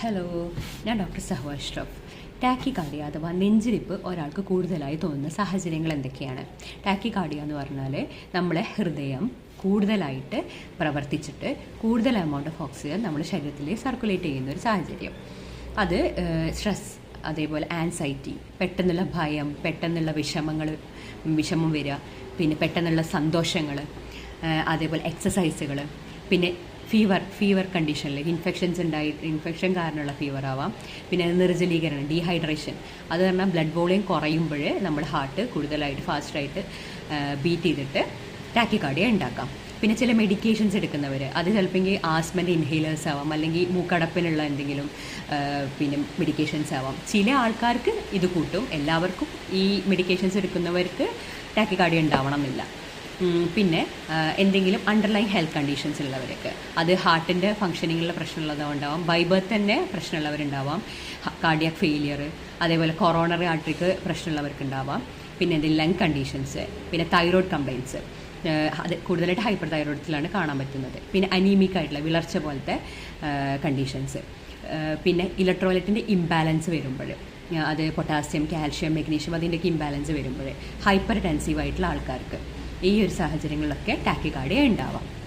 Hello ഞാൻ doctor സഹു Ashraf. Tachycardia അഥവാ നെഞ്ചിരിപ്പ് ഒരാൾക്ക് കൂടുതലായി തോന്നുന്ന സാഹചര്യങ്ങൾ എന്തൊക്കെയാണ്? ടാക്കി കാർഡിയ എന്ന് പറഞ്ഞാൽ നമ്മളെ ഹൃദയം കൂടുതലായിട്ട് പ്രവർത്തിച്ചിട്ട് കൂടുതൽ എമൗണ്ട് ഓഫ് ഓക്സിജൻ നമ്മുടെ ശരീരത്തിൽ സർക്കുലേറ്റ് ചെയ്യുന്ന ഒരു സാഹചര്യം. അത് സ്ട്രെസ് അതേപോലെ ആൻസൈറ്റി പെട്ടെന്നുള്ള ഭയം പെട്ടെന്നുള്ള വിഷമങ്ങൾ വിഷമം വരിക പിന്നെ പെട്ടെന്നുള്ള സന്തോഷങ്ങൾ അതേപോലെ എക്സസൈസുകൾ പിന്നെ ഫീവർ ഫീവർ കണ്ടീഷനിൽ ഇൻഫെക്ഷൻസ് ഉണ്ടായി ഇൻഫെക്ഷൻ കാരണമുള്ള ഫീവർ ആവാം. പിന്നെ നിർജലീകരണം ഡീഹൈഡ്രേഷൻ അത് പറഞ്ഞാൽ ബ്ലഡ് വോളിയം കുറയുമ്പോൾ നമ്മുടെ ഹാർട്ട് കൂടുതലായിട്ട് ഫാസ്റ്റായിട്ട് ബീറ്റ് ചെയ്തിട്ട് ടാക്കിക്കാർഡിയ ഉണ്ടാക്കാം. പിന്നെ ചില മെഡിക്കേഷൻസ് എടുക്കുന്നവർ അത് ചിലപ്പോൾ ആസ്മന്റെ ഇൻഹേലേഴ്സ് ആവാം അല്ലെങ്കിൽ മൂക്കടപ്പിനുള്ള എന്തെങ്കിലും പിന്നെ മെഡിക്കേഷൻസ് ആവാം. ചില ആൾക്കാർക്ക് ഇത് കൂട്ടും. എല്ലാവർക്കും ഈ മെഡിക്കേഷൻസ് എടുക്കുന്നവർക്ക് ടാക്കിക്കാർഡിയ ഉണ്ടാവണം എന്നില്ല. പിന്നെ എന്തെങ്കിലും അണ്ടർലൈൻ ഹെൽത്ത് കണ്ടീഷൻസ് ഉള്ളവർക്ക് അത് ഹാർട്ടിന്റെ ഫങ്ഷനിങ്ങിലുള്ള പ്രശ്നമുള്ളതുണ്ടാവാം ഉണ്ടാവാം ബർത്ത് തന്നെ പ്രശ്നമുള്ളവരുണ്ടാവാം കാർഡിയാക് ഫെയിലിയർ അതേപോലെ കൊറോണറി ആർട്ടറിക്ക് പ്രശ്നമുള്ളവർക്ക് ഉണ്ടാവാം പിന്നെ ഇത് ലങ് കണ്ടീഷൻസ് പിന്നെ തൈറോയ്ഡ് കംപ്ലയിൻസ് അത് കൂടുതലായിട്ട് ഹൈപ്പർ തൈറോയിഡത്തിലാണ് കാണാൻ പറ്റുന്നത്. പിന്നെ അനീമിക് ആയിട്ടുള്ള വിളർച്ച പോലത്തെ കണ്ടീഷൻസ് പിന്നെ ഇലക്ട്രോലൈറ്റിന്റെ ഇംബാലൻസ് വരുമ്പോൾ അത് പൊട്ടാസ്യം കാൽഷ്യം മെഗ്നീഷ്യം അതിന്റെയൊക്കെ ഇംബാലൻസ് വരുമ്പോൾ ഹൈപ്പർ ടെൻസീവ് ആയിട്ടുള്ള ആൾക്കാർക്ക്. ഈ ഒരു സാഹചര്യങ്ങളിലൊക്കെ ടാക്കിക്കാർഡിയ ഉണ്ടാവാം.